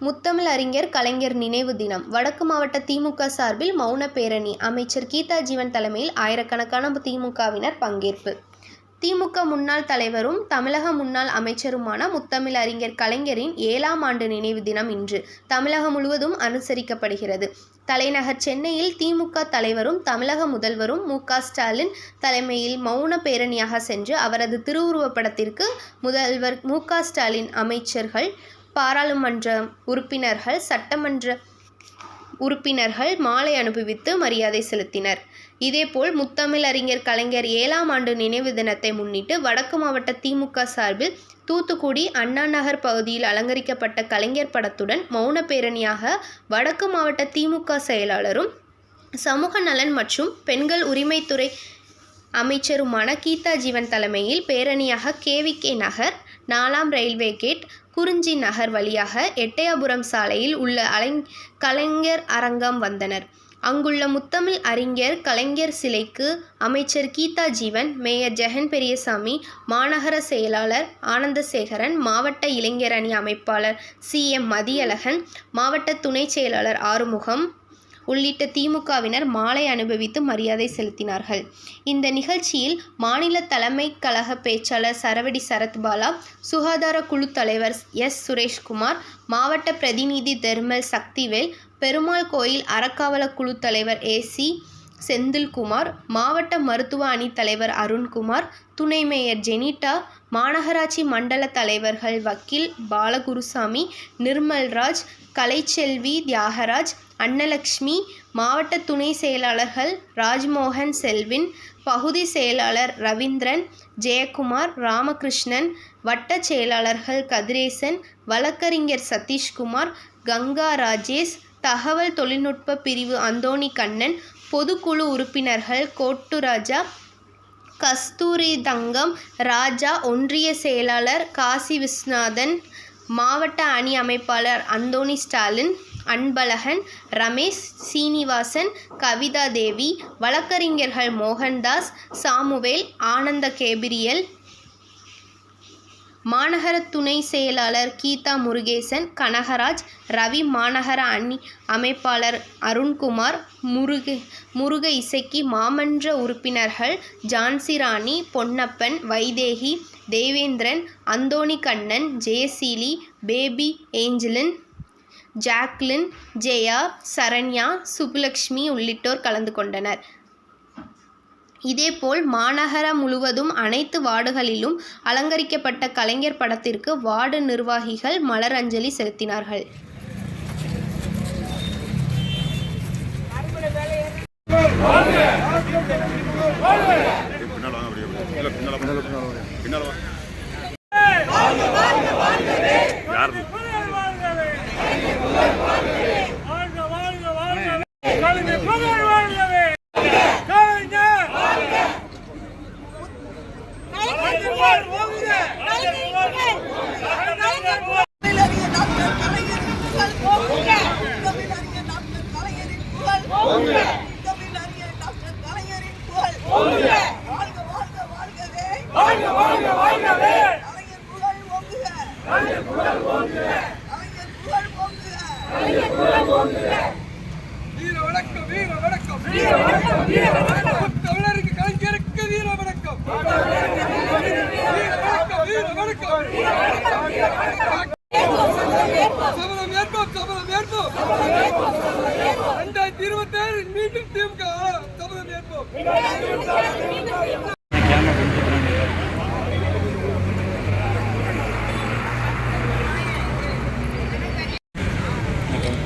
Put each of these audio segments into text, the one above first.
முத்தமிழ் அறிஞர் கலைஞர் நினைவு தினம். வடக்கு மாவட்ட திமுக சார்பில் மௌன பேரணி. அமைச்சர் கீதா ஜீவன் தலைமையில் ஆயிரக்கணக்கான திமுகவினர் பங்கேற்பு. திமுக முன்னாள் தலைவரும் தமிழக முன்னாள் அமைச்சருமான முத்தமிழ் அறிஞர் கலைஞரின் ஏழாம் ஆண்டு நினைவு தினம் இன்று தமிழகம் முழுவதும் அனுசரிக்கப்படுகிறது. தலைநகர் சென்னையில் திமுக தலைவரும் தமிழக முதல்வரும் மு. ஸ்டாலின் தலைமையில் மௌன பேரணியாக சென்று அவரது திருவுருவப்படத்திற்கு முதல்வர் மு. ஸ்டாலின் அமைச்சர்கள் பாராளுமன்ற உறுப்பினர்கள் சட்டமன்ற உறுப்பினர்கள் மாலை அனுபவித்து மரியாதை செலுத்தினர். இதேபோல் முத்தமிழ் அறிஞர் கலைஞர் ஏழாம் ஆண்டு நினைவு தினத்தை முன்னிட்டு வடக்கு மாவட்ட திமுக சார்பில் தூத்துக்குடி அண்ணா நகர் பகுதியில் அலங்கரிக்கப்பட்ட கலைஞர் படத்துடன் மௌன பேரணியாக வடக்கு மாவட்ட திமுக செயலாளரும் சமூக நலன் மற்றும் பெண்கள் உரிமைத்துறை அமைச்சருமான கீதா ஜீவன் தலைமையில் பேரணியாக கேவிகே நகர் நாலாம் ரயில்வே கேட் குறிஞ்சி நகர் வழியாக எட்டயபுரம் சாலையில் உள்ள அலைங் கலைஞர் அரங்கம் வந்தனர். அங்குள்ள முத்தமிழ் அறிஞர் கலைஞர் சிலைக்கு அமைச்சர் கீதா ஜீவன் மேயர் ஜெகன் பெரியசாமி மாநகர செயலாளர் ஆனந்தசேகரன் மாவட்ட இளைஞர் அணி அமைப்பாளர் சி எம் மதியழகன் மாவட்ட துணை செயலாளர் ஆறுமுகம் உள்ளிட்ட திமுகவினர் மாலை அனுபவித்து மரியாதை செலுத்தினார்கள். இந்த நிகழ்ச்சியில் மாநில தலைமை கழக பேச்சாளர் சரவடி சரத்பாலா சுகாதார குழு தலைவர் எஸ். சுரேஷ்குமார் மாவட்ட பிரதிநிதி தெர்மல் சக்திவேல் பெருமாள் கோயில் அறக்காவல குழு தலைவர் ஏசி செந்தில்குமார் மாவட்ட மருத்துவ அணி தலைவர் அருண்குமார் துணை மேயர் ஜெனிட்டா மாநகராட்சி மண்டல தலைவர்கள் வக்கீல் பாலகுருசாமி நிர்மல்ராஜ் கலைச்செல்வி தியாகராஜ் அன்னலக்ஷ்மி மாவட்ட துணை செயலாளர்கள் ராஜ்மோகன் செல்வின் பகுதி செயலாளர் ரவீந்திரன் ஜெயக்குமார் ராமகிருஷ்ணன் வட்ட செயலாளர்கள் கதிரேசன் வழக்கறிஞர் சதீஷ்குமார் கங்கா ராஜேஷ் தகவல் தொழில்நுட்ப பிரிவு அந்தோணி கண்ணன் பொதுக்குழு உறுப்பினர்கள் கோட்டுராஜா கஸ்தூரி தங்கம் ராஜா ஒன்றிய செயலாளர் காசி விஸ்வநாதன் மாவட்ட அணி அமைப்பாளர் அந்தோணி ஸ்டாலின் அன்பழகன் ரமேஷ் சீனிவாசன் கவிதா தேவி வழக்கறிஞர்கள் மோகன்தாஸ் சாமுவேல் ஆனந்த கேபிரியல் மாநகர துணை செயலாளர் கீதா முருகேசன் கனகராஜ் ரவி மாநகர அணி அமைப்பாளர் அருண்குமார் முருக முருக இசைக்கு மாமன்ற உறுப்பினர்கள் Jhansirani Ponnappan Vaidehi Devendran Anthony Kannan Jayaseeli Baby Angeline Jacqueline Jaya Saranya Subbulakshmi உள்ளிட்டோர் கலந்து கொண்டனர். இதேபோல் மாநகரம் முழுவதும் அனைத்து வார்டுகளிலும் அலங்கரிக்கப்பட்ட கலைஞர் படத்திற்கு வார்டு நிர்வாகிகள் மலர் அஞ்சலி செலுத்தினார்கள். பின்னால் வாங்க அப்படியே அப்படியே. இல்ல, பின்னால வாங்க. பின்னால வாங்க. யார் இது? வாழ்க வாழ்க வாழ்க கலைஞர் புகழ் வாழ்கவே கலைஞர் கலைஞர் வாழ் ஓங்குக கலைஞர் வாழ் கலைஞர் வாழ் தமிழறிய டாக்டர் கலைஞரின் புகழ் ஓங்குக. தமிழறிய டாக்டர் கலைஞரின் புகழ் ஓங்குக. தமிழறிய டாக்டர் கலைஞரின் புகழ் ஓங்குக. வாழ்க வாழ்க வாழ்கவே வாழ்க வாழ்க வாழ்கவே கலைஞர் புகழ் ஓங்குக. கலைஞர் புகழ் ஓங்குக. கலைஞர் புகழ் ஓங்குக. வீர வணக்கம் வீர வணக்கம் வீர வணக்கம் வீர வணக்கம் தமிழருக்கு கலைஞருக்கு வீர வணக்கம் வீர வணக்கம் வீர வணக்கம் சபதம் ஏற்போம் சபதம் ஏற்போம் ரெண்டாயிரத்தி இருபத்தி ஏழு மீண்டும் திமுக சபதம் ஏற்போம்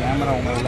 கேமரா உங்க உள்ள கேமரா தான் உள்ள வரும் தலைவர் கலைஞர் புகழ் தலைவர் கலைஞர் புகழ் வீர வணக்கம் வீர வணக்கம் வீர வணக்கம் வீர வணக்கம் கலைஞருக்கு வீர வணக்கம் தலைவர் கலைஞருக்கு வீர வணக்கம் வீர வணக்கம் வீர